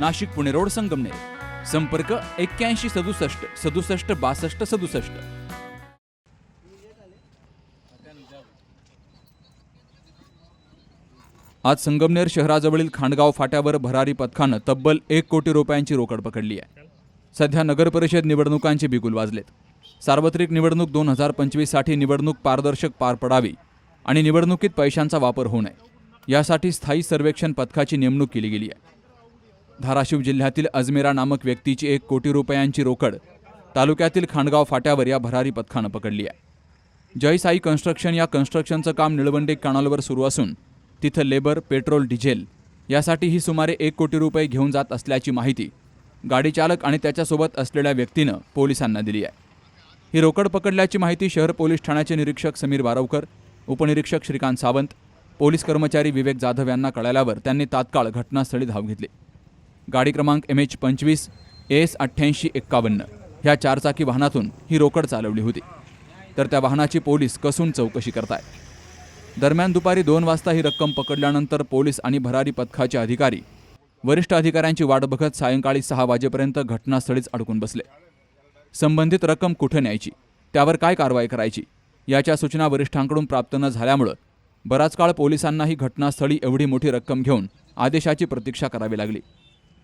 Nashik Pune road Sangamner. संपर्क एक्क्याऐंशी सदुसष्ट सदुसष्ट बासष्ट सदुसष्ट. आज संगमनेर शहराजवळील खांडगाव फाट्यावर भरारी पथकानं तब्बल एक कोटी रुपयांची रोकड पकडली आहे. सध्या नगरपरिषद निवडणुकांचे बिगुल वाजलेत. सार्वत्रिक निवडणूक दोन हजार पंचवीससाठी निवडणूक पारदर्शक पार पडावी आणि निवडणुकीत पैशांचा वापर होऊ नये. यासाठी स्थायी सर्वेक्षण पथकाची नेमणूक केली गेली आहे. धाराशिव जिल्ह्यातील अजमेरा नामक व्यक्तीची एक कोटी रुपयांची रोकड तालुक्यातील खांडगाव फाट्यावर या भरारी पथकानं पकडली आहे. जय साई कन्स्ट्रक्शन या कन्स्ट्रक्शनचं काम निळवंडे कॅनॉलवर सुरू असून तिथं लेबर पेट्रोल डिझेल यासाठी ही सुमारे एक कोटी रुपये घेऊन जात असल्याची माहिती गाडीचालक आणि त्याच्यासोबत असलेल्या व्यक्तीनं पोलिसांना दिली आहे. ही रोकड पकडल्याची माहिती शहर पोलीस ठाण्याचे निरीक्षक समीर बारवकर उपनिरीक्षक श्रीकांत सावंत पोलीस कर्मचारी विवेक जाधव यांना कळाल्यावर त्यांनी तात्काळ घटनास्थळी धाव घेतली. गाडी क्रमांक एम एच पंचवीस एस अठ्ठ्याऐंशी एक्कावन्न ह्या चारचाकी वाहनातून ही रोकड चालवली होती. तर त्या वाहनाची पोलीस कसून चौकशी करताय. दरम्यान दुपारी दोन वाजता ही रक्कम पकडल्यानंतर पोलीस आणि भरारी पथकाचे अधिकारी वरिष्ठ अधिकाऱ्यांची वाट बघत सायंकाळी सहा वाजेपर्यंत घटनास्थळीच अडकून बसले. संबंधित रक्कम कुठे न्यायची? त्यावर काय कारवाई करायची? याच्या सूचना वरिष्ठांकडून प्राप्त न झाल्यामुळं बराच काळ पोलिसांनाही घटनास्थळी एवढी मोठी रक्कम घेऊन आदेशाची प्रतीक्षा करावी लागली.